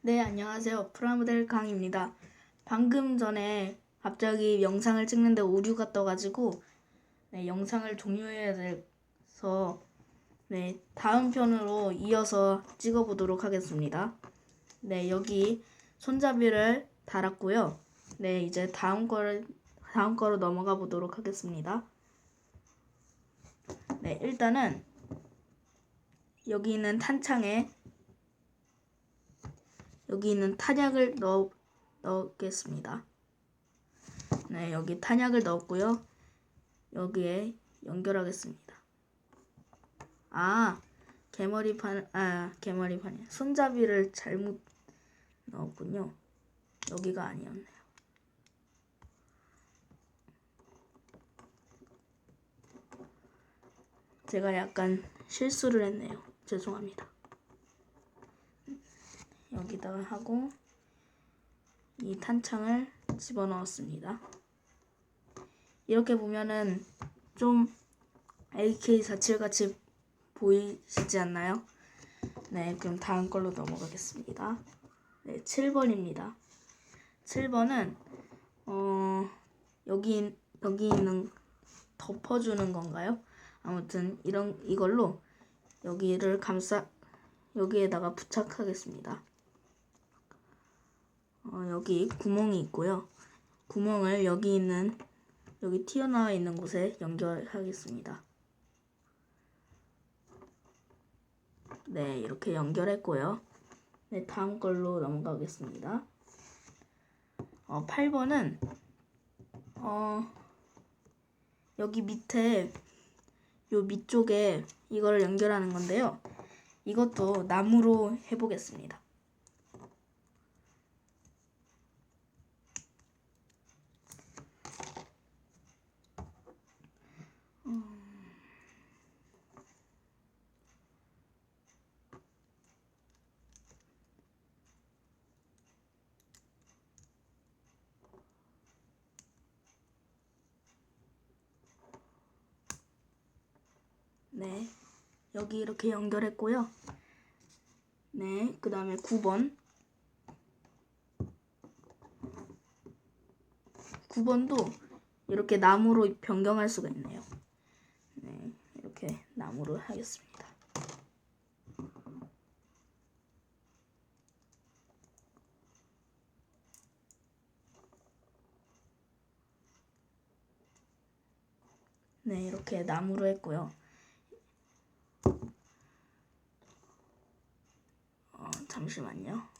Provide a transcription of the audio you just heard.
네, 안녕하세요. 프라모델 강입니다. 방금 전에 갑자기 영상을 찍는데 오류가 떠가지고 네, 영상을 종료해야 돼서 네, 다음 편으로 이어서 찍어보도록 하겠습니다. 네, 여기 손잡이를 달았고요. 네, 이제 다음 거를 다음 거로 넘어가 보도록 하겠습니다. 네, 일단은 여기 있는 탄창에 여기 있는 탄약을 넣, 넣겠습니다. 네, 여기 탄약을 넣었고요. 여기에 연결하겠습니다. 아, 개머리판, 아, 개머리판이 손잡이를 잘못 넣었군요. 여기가 아니었네요. 제가 약간 실수를 했네요. 죄송합니다. 여기다가 하고 이 탄창을 집어넣었습니다. 이렇게 보면은 좀 AK47 같이 보이시지 않나요? 네, 그럼 다음 걸로 넘어가겠습니다. 네, 7번입니다. 7번은 어 여기 여기 있는 덮어주는 건가요? 아무튼 이런 이걸로 여기를 감싸 여기에다가 부착하겠습니다. 어, 여기 구멍이 있고요. 구멍을 여기 있는 여기 튀어나와 있는 곳에 연결하겠습니다. 네, 이렇게 연결했고요. 네, 다음 걸로 넘어가겠습니다. 어, 8번은 어, 여기 밑에 요 밑쪽에 이거를 연결하는 건데요. 이것도 나무로 해보겠습니다. 네, 여기 이렇게 연결했고요. 네, 그 다음에 9번. 9번도 이렇게 나무로 변경할 수가 있네요. 네, 이렇게 나무로 하겠습니다. 네, 이렇게 나무로 했고요. 어, 잠시만요.